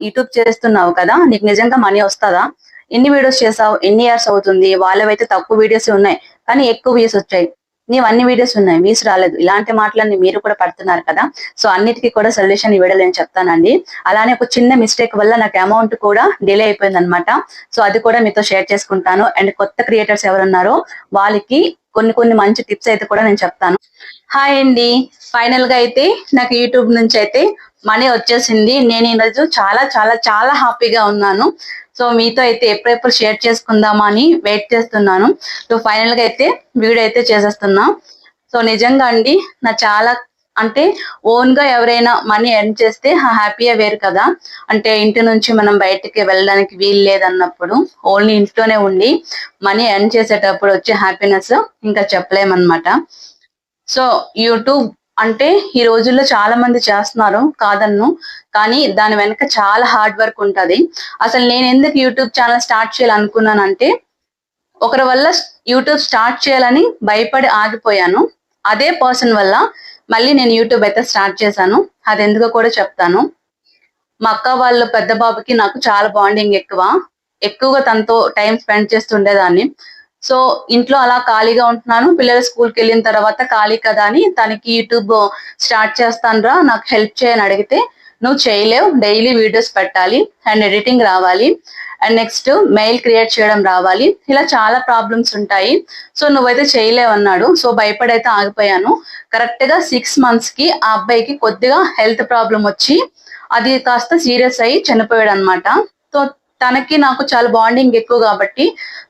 YouTube చేస్తున్నావు కదా నీకు నిజంగా మనీ వస్తుందా? ఎన్ని వీడియోస్ చేసావు? ఎన్ని ఇయర్స్ అవుతుంది? వాళ్ళవైతే తక్కువ వీడియోస్ ఉన్నాయి. కానీ ఎక్కువ వ్యూస్ వచ్చాయి. నీవు అన్ని వీడియోస్ ఉన్నాయి. వ్యూస్ రాలేదు. ఇలాంటి మాటలన్నీ మీరు కూడా పడుతున్నారు కదా. సో అన్నిటికీ కూడా సొల్యూషన్ ఈ వీడియోలో నేను చెప్తానండి. అలానే ఒక చిన్న మిస్టేక్ వల్ల నాకు అమౌంట్ కూడా డిలే అయిపోయింది అనమాట సో అది కూడా మీతో షేర్ చేసుకుంటాను. అండ్ కొత్త క్రియేటర్స్ ఎవరున్నారో వాళ్ళకి కొన్ని కొన్ని మంచి టిప్స్ అయితే కూడా నేను చెప్తాను. హాయ్ అండి. ఫైనల్గా అయితే నాకు యూట్యూబ్ నుంచి అయితే మనీ వచ్చేసింది. నేను ఈరోజు చాలా చాలా చాలా హ్యాపీగా ఉన్నాను. సో మీతో అయితే ఎప్పుడెప్పుడు షేర్ చేసుకుందామా అని వెయిట్ చేస్తున్నాను. సో ఫైనల్గా అయితే వీడియో అయితే చేసేస్తున్నా. సో నిజంగా అండి నా చాలా అంటే ఓన్గా ఎవరైనా మనీ ఎర్న్ చేస్తే హ్యాపీయే వేరు కదా. అంటే ఇంటి నుంచి మనం బయటికి వెళ్ళడానికి వీలు లేదన్నప్పుడు ఓన్లీ ఇంట్లోనే ఉండి మనీ ఎర్న్ చేసేటప్పుడు వచ్చే హ్యాపీనెస్ ఇంకా చెప్పలేమన్నమాట. సో యూట్యూబ్ అంటే ఈ రోజుల్లో చాలా మంది చేస్తున్నారు కాదన్ను. కానీ దాని వెనక చాలా హార్డ్ వర్క్ ఉంటుంది. అసలు నేను ఎందుకు యూట్యూబ్ ఛానల్ స్టార్ట్ చేయాలనుకున్నానంటే ఒకరి వల్ల యూట్యూబ్ స్టార్ట్ చేయాలని భయపడి ఆగిపోయాను. అదే పర్సన్ వల్ల మళ్ళీ నేను యూట్యూబ్ అయితే స్టార్ట్ చేశాను. అది ఎందుకో కూడా చెప్తాను. మా అక్క వాళ్ళ పెద్ద బాబుకి నాకు చాలా బాండింగ్ ఎక్కువ. ఎక్కువగా తనతో టైం స్పెండ్ చేస్తుండేదాన్ని. సో ఇంట్లో అలా ఖాళీగా ఉంటున్నాను. పిల్లలు స్కూల్కి వెళ్ళిన తర్వాత ఖాళీ కదా అని తనకి యూట్యూబ్ స్టార్ట్ చేస్తానురా నాకు హెల్ప్ చేయని అడిగితే నువ్వు చేయలేవు. డైలీ వీడియోస్ పెట్టాలి అండ్ ఎడిటింగ్ రావాలి. అండ్ నెక్స్ట్ మెయిల్ క్రియేట్ చేయడం రావాలి. ఇలా చాలా ప్రాబ్లమ్స్ ఉంటాయి. సో నువ్వైతే చేయలేవు అన్నాడు. సో భయపడైతే ఆగిపోయాను. కరెక్ట్గా సిక్స్ మంత్స్కి ఆ అబ్బాయికి కొద్దిగా హెల్త్ ప్రాబ్లం వచ్చి అది కాస్త సీరియస్ అయ్యి చనిపోయాడు అనమాట సో తనకి నాకు చాలా బాండింగ్ ఎక్కువ కాబట్టి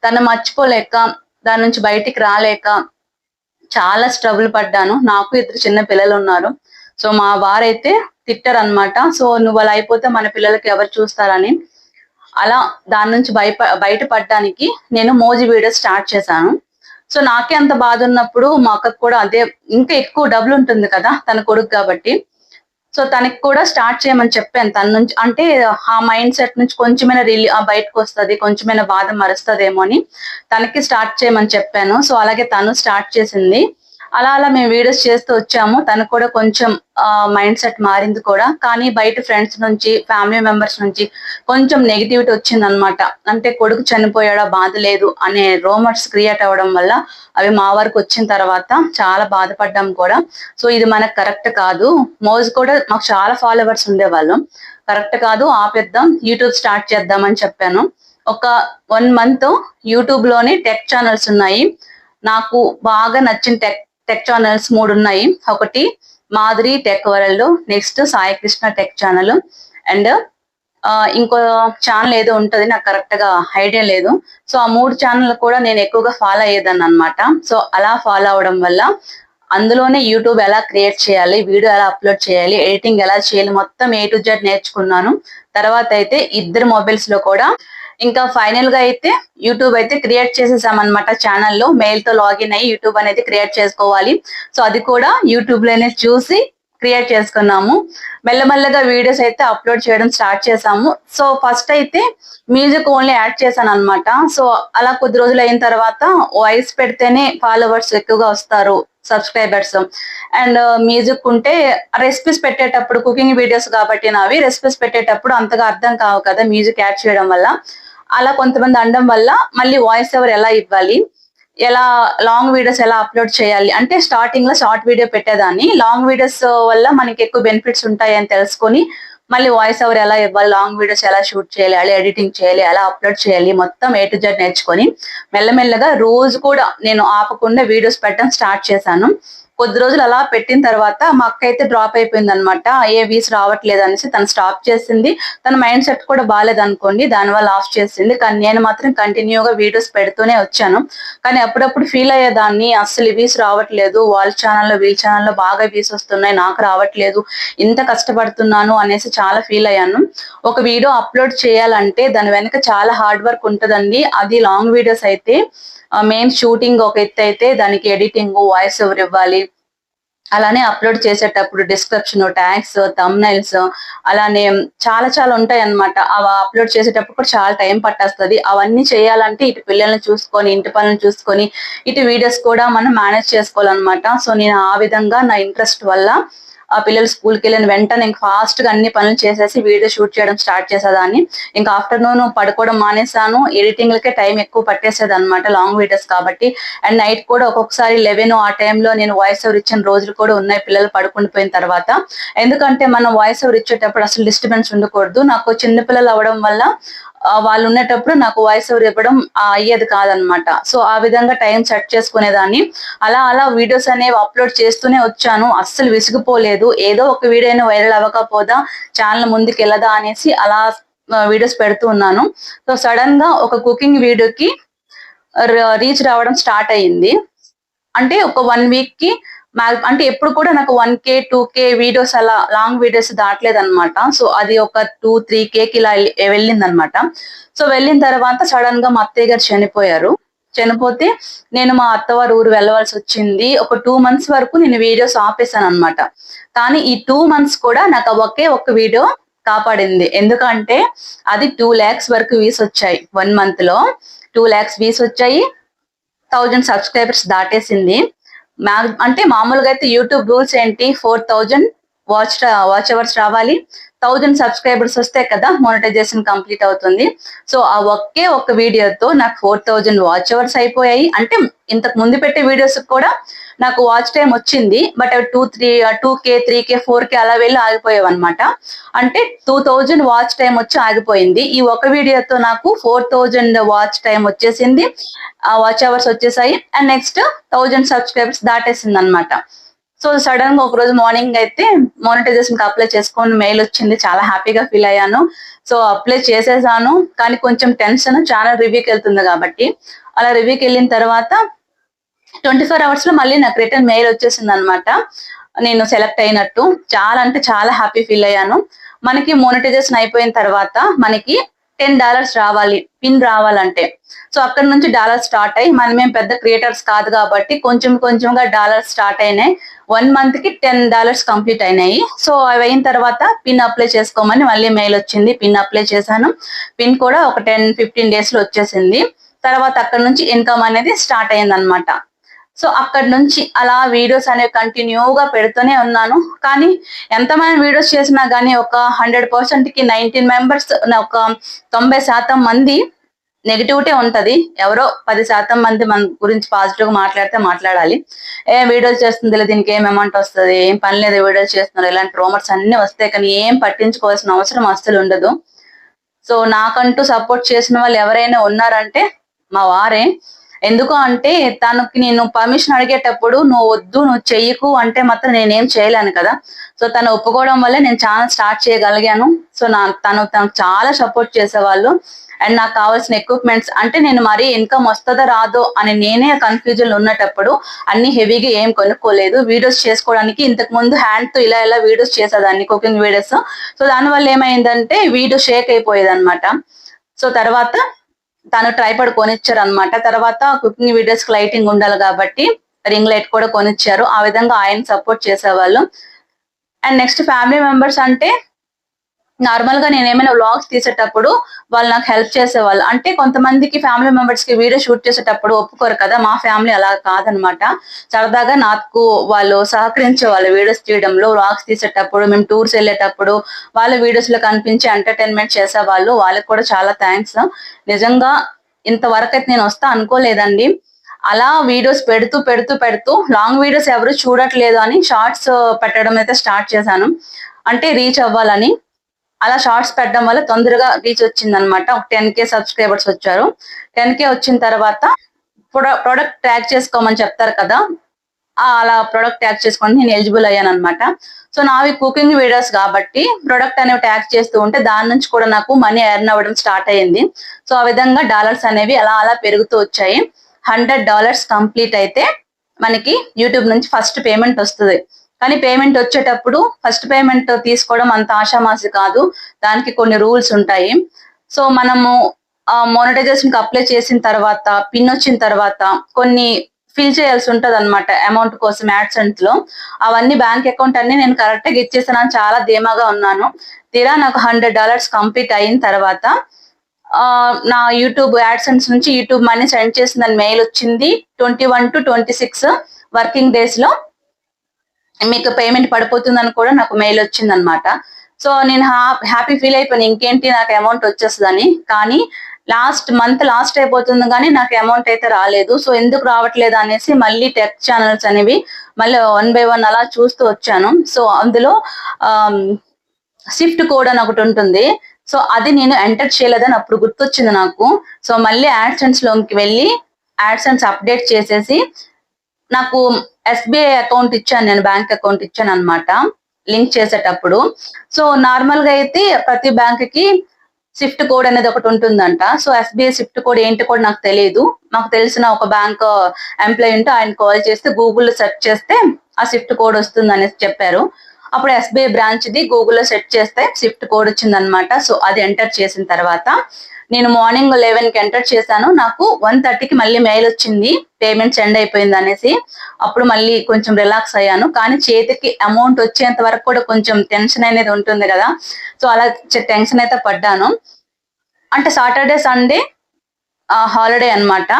తను మర్చిపోలేక దాని నుంచి బయటికి రాలేక చాలా స్ట్రగుల్ పడ్డాను. నాకు ఇద్దరు చిన్న పిల్లలు ఉన్నారు. సో మా వారైతే తిట్టారు అనమాట సో నువ్వు అలా అయిపోతే మన పిల్లలకి ఎవరు చూస్తారని. అలా దాని నుంచి బయట బయటపడడానికి నేను మోజీ వీడియో స్టార్ట్ చేశాను. సో నాకే అంత బాధ ఉన్నప్పుడు మా అక్కకు కూడా అదే ఇంకా ఎక్కువ డబ్బులు ఉంటుంది కదా తన కొడుకు కాబట్టి. సో తనకి కూడా స్టార్ట్ చేయమని చెప్పాను తన నుంచి. అంటే ఆ మైండ్ సెట్ నుంచి కొంచెమైనా రిలీ బయటకు వస్తుంది కొంచెమైనా బాధ మరుస్తుందేమో అని తనకి స్టార్ట్ చేయమని చెప్పాను. సో అలాగే తను స్టార్ట్ చేసింది. అలా అలా మేము వీడియోస్ చేస్తూ వచ్చాము. తను కూడా కొంచెం మైండ్ సెట్ మారింది కూడా. కానీ బయట ఫ్రెండ్స్ నుంచి ఫ్యామిలీ మెంబర్స్ నుంచి కొంచెం నెగిటివిటీ వచ్చింది అనమాట అంటే కొడుకు చనిపోయాడా బాధ లేదు అనే రోమర్స్ క్రియేట్ అవ్వడం వల్ల అవి మా వరకు వచ్చిన తర్వాత చాలా బాధపడ్డాం కూడా. సో ఇది మనకు కరెక్ట్ కాదు. మోజ్ కూడా మాకు చాలా ఫాలోవర్స్ ఉండేవాళ్ళు. కరెక్ట్ కాదు ఆపేద్దాం యూట్యూబ్ స్టార్ట్ చేద్దామని చెప్పాను. ఒక వన్ మంత్ యూట్యూబ్లోనే టెక్ ఛానల్స్ ఉన్నాయి. నాకు బాగా నచ్చిన టెక్ టెక్ ఛానల్స్ మూడు ఉన్నాయి. ఒకటి Madhuri tech world next Sai Krishna tech channel and ఇంకో ఛానల్ ఏదో ఉంటుంది నాకు కరెక్ట్గా ఐడియా లేదు. సో ఆ మూడు ఛానల్ కూడా నేను ఎక్కువగా ఫాలో అయ్యేదాన్ని అనమాట సో అలా ఫాలో అవడం వల్ల అందులోనే యూట్యూబ్ ఎలా క్రియేట్ చేయాలి వీడియో ఎలా అప్లోడ్ చేయాలి ఎడిటింగ్ ఎలా చేయాలి మొత్తం ఏ టు జెడ్ నేర్చుకున్నాను. తర్వాత అయితే ఇద్దరు మొబైల్స్లో కూడా ఇంకా ఫైనల్గా అయితే యూట్యూబ్ అయితే క్రియేట్ చేసేసామన్నమాట ఛానల్లో మెయిల్తో లాగిన్ అయ్యి యూట్యూబ్ అనేది క్రియేట్ చేసుకోవాలి. సో అది కూడా యూట్యూబ్లోనే చూసి క్రియేట్ చేసుకున్నాము. మెల్లమెల్లగా వీడియోస్ అయితే అప్లోడ్ చేయడం స్టార్ట్ చేసాము. సో ఫస్ట్ అయితే మ్యూజిక్ ఓన్లీ యాడ్ చేశాను అనమాట సో అలా కొద్ది రోజులు అయిన తర్వాత వాయిస్ పెడితేనే ఫాలోవర్స్ ఎక్కువగా వస్తారు సబ్స్క్రైబర్స్ అండ్ మ్యూజిక్ ఉంటే రెసిపీస్ పెట్టేటప్పుడు కుకింగ్ వీడియోస్ కాబట్టి నావి రెసిపీస్ పెట్టేటప్పుడు అంతగా అర్థం కావు కదా మ్యూజిక్ యాడ్ చేయడం వల్ల. అలా కొంతమంది అనడం వల్ల మళ్ళీ వాయిస్ ఓవర్ ఎలా ఇవ్వాలి? ఎలా లాంగ్ వీడియోస్ ఎలా అప్లోడ్ చేయాలి? అంటే స్టార్టింగ్లో షార్ట్ వీడియో పెట్టేదాన్ని. లాంగ్ వీడియోస్ వల్ల మనకి ఎక్కువ బెనిఫిట్స్ ఉంటాయి అని తెలుసుకొని మళ్ళీ వాయిస్ ఓవర్ ఎలా ఇవ్వాలి? లాంగ్ వీడియోస్ ఎలా షూట్ చేయాలి? ఎలా ఎడిటింగ్ చేయాలి? ఎలా అప్లోడ్ చేయాలి? మొత్తం ఏ టు జెడ్ నేర్చుకొని మెల్లమెల్లగా రోజు కూడా నేను ఆపకుండా వీడియోస్ పెట్టడం స్టార్ట్ చేశాను. కొద్ది రోజులు అలా పెట్టిన తర్వాత మా అక్క అయితే డ్రాప్ అయిపోయింది అనమాట ఏ వీస్ రావట్లేదు అనేసి తను స్టాప్ చేసింది. తన మైండ్ సెట్ కూడా బాగాలేదు అనుకోండి దానివల్ల ఆఫ్ చేసింది. కానీ నేను మాత్రం కంటిన్యూగా వీడియోస్ పెడుతూనే వచ్చాను. కానీ అప్పుడప్పుడు ఫీల్ అయ్యేదాన్ని అస్సలు వీస్ రావట్లేదు. వాళ్ళ ఛానల్లో వీళ్ళ ఛానల్లో బాగా వీస్ వస్తున్నాయి నాకు రావట్లేదు ఇంత కష్టపడుతున్నాను అనేసి చాలా ఫీల్ అయ్యాను. ఒక వీడియో అప్లోడ్ చేయాలంటే దాని వెనక చాలా హార్డ్ వర్క్ ఉంటుందండి. అది లాంగ్ వీడియోస్ అయితే మెయిన్ షూటింగ్ ఒక ఎత్తు అయితే దానికి ఎడిటింగ్ వాయిస్ ఓవర్ ఇవ్వాలి. అలానే అప్లోడ్ చేసేటప్పుడు డిస్క్రిప్షన్ ట్యాగ్స్ థమ్నైల్స్ అలానే చాలా చాలా ఉంటాయి అన్నమాట అవి అప్లోడ్ చేసేటప్పుడు కూడా చాలా టైం పట్టేస్తుంది. అవన్నీ చేయాలంటే ఇటు పిల్లల్ని చూసుకొని ఇంటి పనులను చూసుకొని ఇటు వీడియోస్ కూడా మనం మేనేజ్ చేసుకోవాలన్నమాట. సో నేను ఆ విధంగా నా ఇంట్రెస్ట్ వల్ల ఆ పిల్లలు స్కూల్కి వెళ్ళిన వెంటనే ఇంకా ఫాస్ట్గా అన్ని పనులు చేసేసి వీడియో షూట్ చేయడం స్టార్ట్ చేసేదాన్ని. ఇంకా ఆఫ్టర్నూన్ పడుకోవడం మానేసాను ఎడిటింగ్ లకే టైం ఎక్కువ పట్టేసేది అనమాట లాంగ్ వీడియోస్ కాబట్టి. అండ్ నైట్ కూడా ఒక్కొక్కసారి లెవెన్ ఆ టైంలో నేను వాయిస్ ఓవర్ ఇచ్చిన రోజులు కూడా ఉన్నాయి పిల్లలు పడుకుని పోయిన తర్వాత. ఎందుకంటే మనం వాయిస్ ఓవర్ ఇచ్చేటప్పుడు అసలు డిస్టర్బెన్స్ ఉండకూడదు. నాకు చిన్న పిల్లలు అవడం వల్ల వాళ్ళు ఉండేటప్పుడు నాకు వాయిస్ ఓవర్ ఇవ్వడం అయ్యేది కాదనమాట సో ఆ విధంగా టైం సెట్ చేసుకునేదాన్ని. అలా అలా వీడియోస్ అనేవి అప్లోడ్ చేస్తూనే వచ్చాను. అస్సలు విసిగిపోలేదు. ఏదో ఒక వీడియో అయినా వైరల్ అవ్వకపోదా ఛానల్ ముందుకు వెళ్ళదా అనేసి అలా వీడియోస్ పెడుతూ ఉన్నాను. సో సడన్గా ఒక కుకింగ్ వీడియోకి రీచ్ రావడం స్టార్ట్ అయ్యింది. అంటే ఒక వన్ వీక్కి అంటే ఎప్పుడు కూడా నాకు one K two K videos అలా లాంగ్ వీడియోస్ దాటలేదు అనమాట సో అది ఒక టూ త్రీ కేకి ఇలా వెళ్ళింది అనమాట సో వెళ్ళిన తర్వాత సడన్గా మా అత్తయ్య గారు చనిపోయారు. చనిపోతే నేను మా అత్తవారు ఊరు వెళ్ళవలసి వచ్చింది. ఒక టూ మంత్స్ వరకు నేను వీడియోస్ ఆపేసాను అనమాట కానీ ఈ టూ మంత్స్ కూడా నాకు ఒకే ఒక్క వీడియో కాపాడింది. ఎందుకంటే అది టూ ల్యాక్స్ వరకు వీస్ వచ్చాయి. వన్ మంత్లో టూ ల్యాక్స్ వీస్ వచ్చాయి. థౌజండ్ సబ్స్క్రైబర్స్ దాటేసింది. మా అంటే మామూలుగా అయితే యూట్యూబ్ రూల్స్ ఏంటి? Four thousand watch watch hours రావాలి. థౌజండ్ సబ్స్క్రైబర్స్ వస్తే కదా మోనటైజేషన్ కంప్లీట్ అవుతుంది. సో ఆ ఒకే ఒక్క వీడియోతో నాకు ఫోర్ థౌజండ్ వాచ్ అవర్స్ అయిపోయాయి. అంటే ఇంతకు ముందు పెట్టే వీడియోస్ కూడా నాకు వాచ్ టైం వచ్చింది బట్ అవి two three two K three K four K అలా వెళ్ళి ఆగిపోయావు అనమాట అంటే టూ థౌజండ్ వాచ్ టైం వచ్చి ఆగిపోయింది. ఈ ఒక వీడియోతో నాకు ఫోర్ థౌజండ్ వాచ్ టైం వచ్చేసింది. ఆ వాచ్ అవర్స్ వచ్చేసాయి. అండ్ నెక్స్ట్ థౌజండ్ సబ్స్క్రైబర్స్ దాటేసింది అనమాట సో సడన్గా ఒక రోజు మార్నింగ్ అయితే మోనిటైజేషన్కి అప్లై చేసుకొని మెయిల్ వచ్చింది. చాలా హ్యాపీగా ఫీల్ అయ్యాను. సో అప్లై చేసేసాను. కానీ కొంచెం టెన్షన్ ఛానల్ రివ్యూకి వెళ్తుంది కాబట్టి. అలా రివ్యూకి వెళ్ళిన తర్వాత ట్వంటీ ఫోర్ అవర్స్లో మళ్ళీ నాకు రిటర్న్ మెయిల్ వచ్చేసింది అనమాట నేను సెలెక్ట్ అయినట్టు. చాలా అంటే చాలా హ్యాపీ ఫీల్ అయ్యాను. మనకి మోనిటైజేషన్ అయిపోయిన తర్వాత మనకి టెన్ డాలర్స్ రావాలి పిన్ రావాలంటే. సో అక్కడ నుంచి డాలర్స్ స్టార్ట్ అయ్యి మనమేం పెద్ద క్రియేటర్స్ కాదు కాబట్టి కొంచెం కొంచెంగా డాలర్స్ స్టార్ట్ అయినాయి. వన్ మంత్కి టెన్ డాలర్స్ కంప్లీట్ అయినాయి. సో అవి అయిన తర్వాత పిన్ అప్లై చేసుకోమని మళ్ళీ మెయిల్ వచ్చింది. పిన్ అప్లై చేశాను. పిన్ కూడా ఒక టెన్ ఫిఫ్టీన్ డేస్లో వచ్చేసింది. తర్వాత అక్కడ నుంచి ఇన్కమ్ అనేది స్టార్ట్ అయింది అనమాట సో అక్కడ నుంచి అలా వీడియోస్ అనేవి కంటిన్యూగా పెడుతూనే ఉన్నాను. కానీ ఎంతమంది వీడియోస్ చేసినా కానీ ఒక హండ్రెడ్ పర్సెంట్కి నైన్టీన్ మెంబర్స్ ఒక తొంభై శాతం మంది నెగిటివిటీ ఉంటుంది. ఎవరో పది శాతం మంది మన గురించి పాజిటివ్గా మాట్లాడితే మాట్లాడాలి. ఏ వీడియోస్ చేస్తుంది దీనికి ఏం అమౌంట్ వస్తుంది? ఏం పని లేదు వీడియోస్ చేస్తున్నారు. ఇలాంటి రూమర్స్ అన్ని వస్తాయి కానీ ఏం పట్టించుకోవాల్సిన అవసరం అస్సలు ఉండదు. సో నాకంటూ సపోర్ట్ చేసిన వాళ్ళు ఎవరైనా ఉన్నారంటే మా వారే. ఎందుకు అంటే తనకి నేను పర్మిషన్ అడిగేటప్పుడు నువ్వు వద్దు నువ్వు చెయ్యకు అంటే మాత్రం నేనేం చేయలేను కదా. సో తను ఒప్పుకోవడం వల్ల నేను చాలా స్టార్ట్ చేయగలిగాను. సో నా తను తనకు చాలా సపోర్ట్ చేసేవాళ్ళు. అండ్ నాకు కావాల్సిన ఎక్విప్మెంట్స్ అంటే నేను మరీ ఇన్కమ్ వస్తుందో రాదో అని నేనే కన్ఫ్యూజన్ ఉన్నటప్పుడు అన్ని హెవీగా ఏం కొనుక్కోలేదు. వీడియోస్ చేసుకోవడానికి ఇంతకు ముందు హ్యాండ్తో ఇలా ఇలా వీడియోస్ చేసేదాన్ని కుకింగ్ వీడియోస్ సో దానివల్ల ఏమైందంటే వీడియో షేక్ అయిపోయేది అనమాట సో తర్వాత తను ట్రైపాడ్ కొనిచ్చారు అనమాట తర్వాత కుకింగ్ వీడియోస్కి లైటింగ్ ఉండాలి కాబట్టి రింగ్ లైట్ కూడా కొనిచ్చారు. ఆ విధంగా ఆయన సపోర్ట్ చేసేవాళ్ళు. అండ్ నెక్స్ట్ ఫ్యామిలీ మెంబర్స్ అంటే నార్మల్గా నేను ఏమైనా వ్లాగ్స్ తీసేటప్పుడు వాళ్ళు నాకు హెల్ప్ చేసేవాళ్ళు. అంటే కొంతమందికి ఫ్యామిలీ మెంబర్స్కి వీడియో షూట్ చేసేటప్పుడు ఒప్పుకోరు కదా మా ఫ్యామిలీ అలా కాదనమాట. సరదాగా నాకు వాళ్ళు సహకరించే వాళ్ళు వీడియోస్ తీయడంలో వ్లాగ్స్ తీసేటప్పుడు మేము టూర్స్ వెళ్ళేటప్పుడు వాళ్ళ వీడియోస్లో కనిపించి ఎంటర్టైన్మెంట్ చేసేవాళ్ళు. వాళ్ళకి కూడా చాలా థ్యాంక్స్ నిజంగా ఇంతవరకు అయితే నేను వస్తా అనుకోలేదండి. అలా వీడియోస్ పెడుతూ పెడుతూ పెడుతూ లాంగ్ వీడియోస్ ఎవరు చూడట్లేదు అని షార్ట్స్ పెట్టడం అయితే స్టార్ట్ చేశాను. అంటే రీచ్ అవ్వాలని. అలా షార్ట్స్ పెట్టడం వల్ల తొందరగా రీచ్ వచ్చింది అనమాట ఒక టెన్ కే సబ్స్క్రైబర్స్ వచ్చారు. టెన్ కే వచ్చిన తర్వాత ప్రోడక్ట్ ట్యాగ్ చేసుకోమని చెప్తారు కదా. అలా ప్రొడక్ట్ ట్యాగ్ చేసుకొని నేను ఎలిజిబుల్ అయ్యాను అనమాట సో నావి కుకింగ్ వీడియోస్ కాబట్టి ప్రోడక్ట్ అనేవి ట్యాగ్ చేస్తూ ఉంటే దాని నుంచి కూడా నాకు మనీ ఎర్న్ అవ్వడం స్టార్ట్ అయ్యింది. సో ఆ విధంగా డాలర్స్ అనేవి అలా అలా పెరుగుతూ వచ్చాయి. హండ్రెడ్ డాలర్స్ కంప్లీట్ అయితే మనకి యూట్యూబ్ నుంచి ఫస్ట్ పేమెంట్ వస్తుంది. కానీ పేమెంట్ వచ్చేటప్పుడు ఫస్ట్ పేమెంట్ తీసుకోవడం అంత ఆషామాసి కాదు. దానికి కొన్ని రూల్స్ ఉంటాయి. సో మనము మోనటైజేషన్కి అప్లై చేసిన తర్వాత పిన్ వచ్చిన తర్వాత కొన్ని ఫిల్ చేయాల్సి ఉంటుంది అనమాట అమౌంట్ కోసం యాడ్సెంట్లో అవన్నీ బ్యాంక్ అకౌంట్ అన్ని నేను కరెక్ట్గా ఇచ్చేసాను చాలా ధీమాగా ఉన్నాను. తీరా నాకు హండ్రెడ్ డాలర్స్ కంప్లీట్ అయిన తర్వాత నా యూట్యూబ్ యాడ్సెన్స్ నుంచి యూట్యూబ్ మనీ సెండ్ చేసిందని మెయిల్ వచ్చింది. Twenty one to twenty six working డేస్లో. మీకు పేమెంట్ పడిపోతుందని కూడా నాకు మెయిల్ వచ్చింది అనమాట సో నేను హ్యాపీ ఫీల్ అయిపోయాను. ఇంకేంటి నాకు అమౌంట్ వచ్చేస్తుందని. కానీ లాస్ట్ మంత్ లాస్ట్ అయిపోతుంది కానీ నాకు అమౌంట్ అయితే రాలేదు. సో ఎందుకు రావట్లేదు అనేసి మళ్ళీ టెక్ ఛానల్స్ అనేవి మళ్ళీ వన్ బై వన్ అలా చూస్తూ వచ్చాను. సో అందులో షిఫ్ట్ కోడ్ అని ఒకటి ఉంటుంది. సో అది నేను ఎంటర్ చేయలేదని అప్పుడు గుర్తొచ్చింది నాకు. సో మళ్ళీ యాడ్సెన్స్లోకి వెళ్ళి యాడ్సెన్స్ అప్డేట్ చేసేసి నాకు ఎస్బీఐ అకౌంట్ ఇచ్చాను నేను బ్యాంక్ అకౌంట్ ఇచ్చాను అనమాట లింక్ చేసేటప్పుడు. సో నార్మల్గా అయితే ప్రతి బ్యాంక్కి స్విఫ్ట్ కోడ్ అనేది ఒకటి ఉంటుందంట. సో ఎస్బీఐ స్విఫ్ట్ కోడ్ ఏంటి కూడా నాకు తెలియదు నాకు తెలిసిన ఒక బ్యాంక్ ఎంప్లాయీ ఉంటే ఆయన కాల్ చేస్తే గూగుల్లో సెర్చ్ చేస్తే ఆ స్విఫ్ట్ కోడ్ వస్తుంది అనేసి చెప్పారు. అప్పుడు ఎస్బీఐ బ్రాంచ్ ది గూగుల్లో సెర్చ్ చేస్తే స్విఫ్ట్ కోడ్ వచ్చింది అనమాట సో అది ఎంటర్ చేసిన తర్వాత నేను మార్నింగ్ లెవెన్కి ఎంటర్ చేశాను. నాకు వన్ థర్టీకి మళ్ళీ మెయిల్ వచ్చింది. పేమెంట్ సెండ్ అయిపోయింది అనేసి. అప్పుడు మళ్ళీ కొంచెం రిలాక్స్ అయ్యాను. కానీ చేతికి అమౌంట్ వచ్చేంత వరకు కూడా కొంచెం టెన్షన్ అనేది ఉంటుంది కదా. సో అలా టెన్షన్ అయితే పడ్డాను. అంటే సాటర్డే సండే హాలిడే అన్నమాట.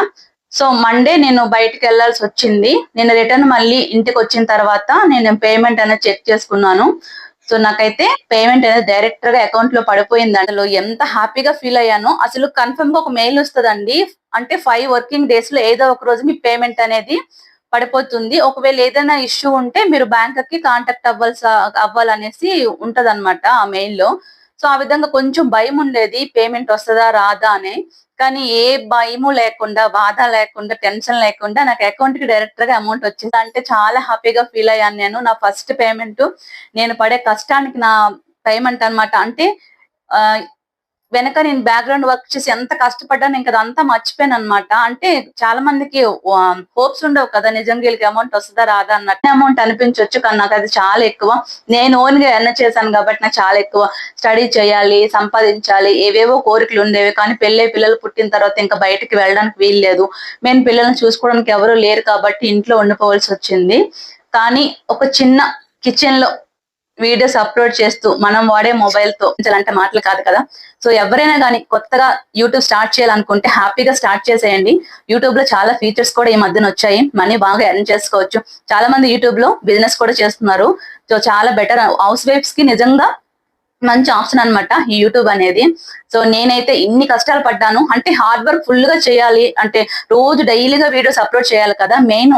సో మండే నేను బయటకు వెళ్ళాల్సి వచ్చింది. నేను రిటర్న్ మళ్ళీ ఇంటికి వచ్చిన తర్వాత నేను పేమెంట్ అనేది చెక్ చేసుకున్నాను. సో నాకైతే పేమెంట్ అనేది డైరెక్ట్గా అకౌంట్లో పడిపోయింది. అందులో ఎంత హ్యాపీగా ఫీల్ అయ్యానో అసలు కన్ఫర్మ్గా ఒక మెయిల్ వస్తుందండి. అంటే ఫైవ్ వర్కింగ్ డేస్లో ఏదో ఒక రోజు మీ పేమెంట్ అనేది పడిపోతుంది. ఒకవేళ ఏదైనా ఇష్యూ ఉంటే మీరు బ్యాంక్కి కాంటాక్ట్ అవ్వాల్సి అవ్వాలనేసి ఉంటదనమాట ఆ మెయిల్లో. సో ఆ విధంగా కొంచెం భయం ఉండేది పేమెంట్ వస్తుందా రాదా అని. కానీ ఏ భయము లేకుండా బాధ లేకుండా టెన్షన్ లేకుండా నాకు అకౌంట్కి డైరెక్ట్గా అమౌంట్ వచ్చింది. అంటే చాలా హ్యాపీగా ఫీల్ అయ్యాను నేను. నా ఫస్ట్ పేమెంట్ నేను పడే కష్టానికి నా పేమెంట్ అనమాట అంటే వెనక నేను బ్యాక్గ్రౌండ్ వర్క్ చేసి ఎంత కష్టపడ్డాను ఇంకా అదంతా మర్చిపోయాను అనమాట అంటే చాలా మందికి హోప్స్ ఉండవు కదా నిజంగా వీళ్ళకి అమౌంట్ వస్తుందా రాదా అన్నట్టు. అమౌంట్ అనిపించవచ్చు కానీ నాకు అది చాలా ఎక్కువ. నేను ఓన్గా ఎన్న చేశాను కాబట్టి నాకు చాలా ఎక్కువ. స్టడీ చేయాలి సంపాదించాలి ఏవేవో కోరికలు ఉండేవి కానీ పెళ్ళే పిల్లలు పుట్టిన తర్వాత ఇంకా బయటకి వెళ్ళడానికి వీలు లేదు. మేము పిల్లల్ని చూసుకోవడానికి ఎవరు లేరు కాబట్టి ఇంట్లో ఉండిపోవాల్సి వచ్చింది. కానీ ఒక చిన్న కిచెన్లో వీడియోస్ అప్లోడ్ చేస్తూ మనం వాడే మొబైల్తో అంటే మాటలు కాదు కదా. సో ఎవరైనా కానీ కొత్తగా యూట్యూబ్ స్టార్ట్ చేయాలనుకుంటే హ్యాపీగా స్టార్ట్ చేసేయండి. యూట్యూబ్లో చాలా ఫీచర్స్ కూడా ఈ మధ్యన వచ్చాయి. మనీ బాగా ఎర్న్ చేసుకోవచ్చు. చాలా మంది యూట్యూబ్లో బిజినెస్ కూడా చేస్తున్నారు. సో చాలా బెటర్ హౌస్ వైఫ్స్కి నిజంగా మంచి ఆప్షన్ అన్నమాట ఈ యూట్యూబ్ అనేది. సో నేనైతే ఇన్ని కష్టాలు పడ్డాను. అంటే హార్డ్ వర్క్ ఫుల్గా చేయాలి. అంటే రోజు డైలీగా వీడియోస్ అప్లోడ్ చేయాలి కదా. మెయిన్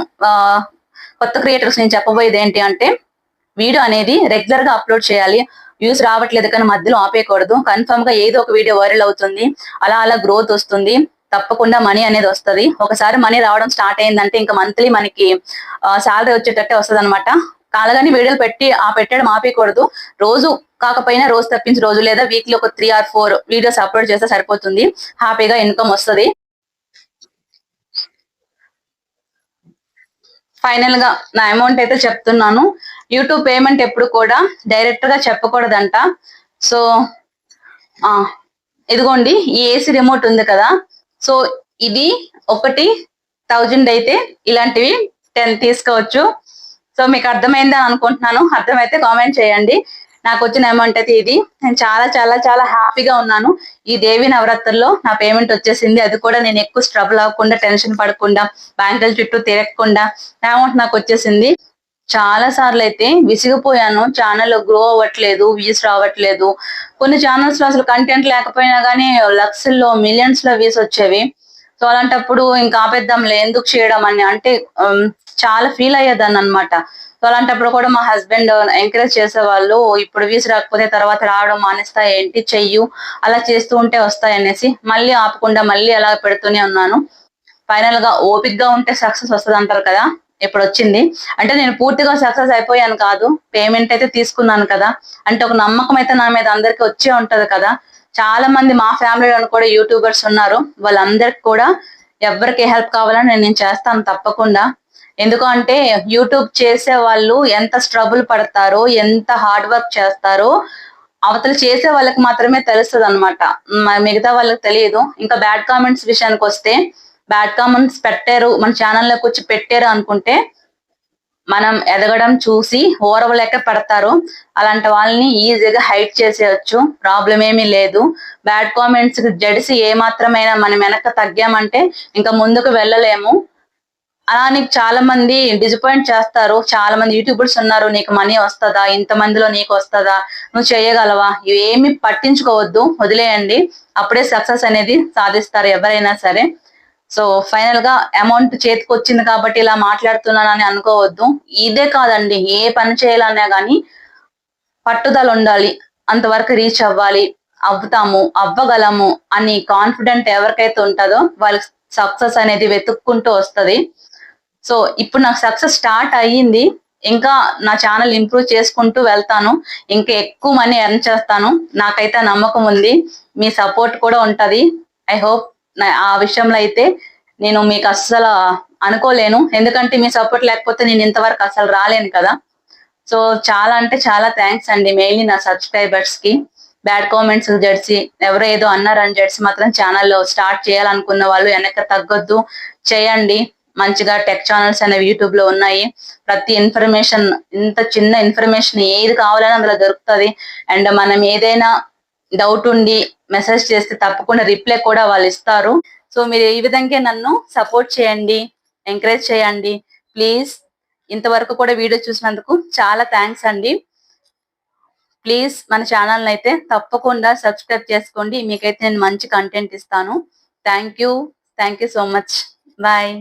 కొత్త క్రియేటర్స్ నేను చెప్పబోయేది ఏంటి అంటే వీడియో అనేది రెగ్యులర్గా అప్లోడ్ చేయాలి. వ్యూస్ రావట్లేదు కానీ మధ్యలో ఆపేయకూడదు. కన్ఫర్మ్గా ఏదో ఒక వీడియో వైరల్ అవుతుంది. అలా అలా గ్రోత్ వస్తుంది. తప్పకుండా మనీ అనేది వస్తుంది. ఒకసారి మనీ రావడం స్టార్ట్ అయిందంటే ఇంకా మంత్లీ మనకి శాలరీ వచ్చేటట్టే వస్తుంది అనమాట కాలగానే వీడియోలు పెట్టి ఆ పెట్టడం ఆపేయకూడదు. రోజు కాకపోయినా రోజు తప్పించి రోజు లేదా వీక్లీ ఒక three or four videos upload చేస్తే సరిపోతుంది. హ్యాపీగా ఇన్కమ్ వస్తది. ఫైనల్గా నా అమౌంట్ అయితే చెప్తున్నాను. యూట్యూబ్ పేమెంట్ ఎప్పుడు కూడా డైరెక్ట్గా చెప్పకూడదంట. సో ఇదిగోండి ఈ ఏసీ రిమోట్ ఉంది కదా. సో ఇది ఒకటి థౌజండ్ అయితే ఇలాంటివి టెన్ తీసుకోవచ్చు. సో మీకు అర్థమైందని అనుకుంటున్నాను. అర్థమైతే కామెంట్ చేయండి. నాకు వచ్చిన అమౌంట్ అయితే ఇది. నేను చాలా చాలా చాలా హ్యాపీగా ఉన్నాను. ఈ దేవి నవరాత్రుల్లో నా పేమెంట్ వచ్చేసింది. అది కూడా నేను ఎక్కువ స్ట్రబుల్ అవ్వకుండా టెన్షన్ పడకుండా బ్యాంకుల చుట్టూ తిరగకుండా నా అమౌంట్ నాకు వచ్చేసింది. చాలా సార్లు అయితే విసిగిపోయాను ఛానల్ గ్రో అవ్వట్లేదు వ్యూస్ రావట్లేదు. కొన్ని ఛానల్స్లో అసలు కంటెంట్ లేకపోయినా కానీ లక్షల్లో మిలియన్స్లో వ్యూస్ వచ్చేవి. సో అలాంటప్పుడు ఇంకా ఆపేద్దాంలే ఎందుకు చేయడం అని. అంటే చాలా ఫీల్ అయ్యేదాన్ని అనమాట సో అలాంటప్పుడు కూడా మా హస్బెండ్ ఎంకరేజ్ చేసేవాళ్ళు ఇప్పుడు వ్యూస్ రాకపోతే తర్వాత రావడం మానేస్తా ఏంటి చెయ్యు? అలా చేస్తూ ఉంటే వస్తాయనేసి మళ్ళీ ఆపకుండా మళ్ళీ అలా పెడుతూనే ఉన్నాను. ఫైనల్గా ఓపిక్గా ఉంటే సక్సెస్ వస్తుంది అంటారు కదా. ఇప్పుడు వచ్చింది అంటే నేను పూర్తిగా సక్సెస్ అయిపోయాను కాదు. పేమెంట్ అయితే తీసుకున్నాను కదా. అంటే ఒక నమ్మకం అయితే నా మీద అందరికి వచ్చే ఉంటది కదా. చాలా మంది మా ఫ్యామిలీలో కూడా యూట్యూబర్స్ ఉన్నారు. వాళ్ళందరికి కూడా ఎవరికి హెల్ప్ కావాలని నేను చేస్తాను తప్పకుండా. ఎందుకంటే యూట్యూబ్ చేసే వాళ్ళు ఎంత స్ట్రగుల్ పడతారో ఎంత హార్డ్ వర్క్ చేస్తారో అవతలు చేసే వాళ్ళకి మాత్రమే తెలుస్తుంది అనమాట మిగతా వాళ్ళకి తెలియదు. ఇంకా బ్యాడ్ కామెంట్స్ విషయానికి వస్తే బ్యాడ్ కామెంట్స్ పెట్టారు మన ఛానల్లోకి వచ్చి పెట్టారు అనుకుంటే మనం ఎదగడం చూసి ఓరవలేక పెడతారు. అలాంటి వాళ్ళని ఈజీగా హైట్ చేసేయచ్చు. ప్రాబ్లం ఏమీ లేదు. బ్యాడ్ కామెంట్స్ జడిసి ఏ మనం వెనక తగ్గామంటే ఇంకా ముందుకు వెళ్ళలేము. అలా నీకు చాలా మంది డిసప్పాయింట్ చేస్తారు. చాలా మంది యూట్యూబర్స్ ఉన్నారు నీకు మనీ వస్తుందా? ఇంత మందిలో నీకు వస్తుందా? నువ్వు చేయగలవా? ఇవేమి పట్టించుకోవద్దు. వదిలేయండి. అప్పుడే సక్సెస్ అనేది సాధిస్తారు ఎవరైనా సరే. సో ఫైనల్గా అమౌంట్ చేతికి వచ్చింది కాబట్టి ఇలా మాట్లాడుతున్నానని అనుకోవద్దు. ఇదే కాదండి ఏ పని చేయాలన్నా కానీ పట్టుదల ఉండాలి అంతవరకు రీచ్ అవ్వాలి అవుతాము అవ్వగలము అని కాన్ఫిడెంట్ ఎవరికైతే ఉంటుందో వాళ్ళకి సక్సెస్ అనేది వెతుక్కుంటూ వస్తది. సో ఇప్పుడు నాకు సక్సెస్ స్టార్ట్ అయ్యింది ఇంకా నా ఛానల్ ఇంప్రూవ్ చేసుకుంటూ వెళ్తాను ఇంకా ఎక్కువ మనీ ఎర్న్ చేస్తాను. నాకైతే నమ్మకం ఉంది మీ సపోర్ట్ కూడా ఉంటుంది. ఐ హోప్ ఆ విషయంలో అయితే నేను మీకు అస్సలు అనుకోలేను. ఎందుకంటే మీ సపోర్ట్ లేకపోతే నేను ఇంతవరకు అసలు రాలేను కదా. సో చాలా అంటే చాలా థ్యాంక్స్ అండి మెయిన్లీ నా సబ్స్క్రైబర్స్కి. బ్యాడ్ కామెంట్స్ జెర్సీ ఎవరో ఏదో అన్నారని జెర్సీ మాత్రం ఛానల్లో స్టార్ట్ చేయాలనుకున్న వాళ్ళు వెనక తగ్గొద్దు. చేయండి. మంచిగా టెక్ ఛానల్స్ అనేవి యూట్యూబ్లో ఉన్నాయి. ప్రతి ఇన్ఫర్మేషన్ ఇంత చిన్న ఇన్ఫర్మేషన్ ఏది కావాలని అందులో దొరుకుతుంది. అండ్ మనం ఏదైనా డౌట్ ఉండి మెసేజ్ చేస్తే తప్పకుండా రిప్లై కూడా వాళ్ళు ఇస్తారు. సో మీరు ఈ విధంగా నన్ను సపోర్ట్ చేయండి ఎంకరేజ్ చేయండి. ప్లీజ్ ఇంతవరకు కూడా వీడియో చూసినందుకు చాలా థ్యాంక్స్ అండి. ప్లీజ్ మన ఛానల్ని అయితే తప్పకుండా సబ్స్క్రైబ్ చేసుకోండి. మీకైతే నేను మంచి కంటెంట్ ఇస్తాను. Thank you thank you so much bye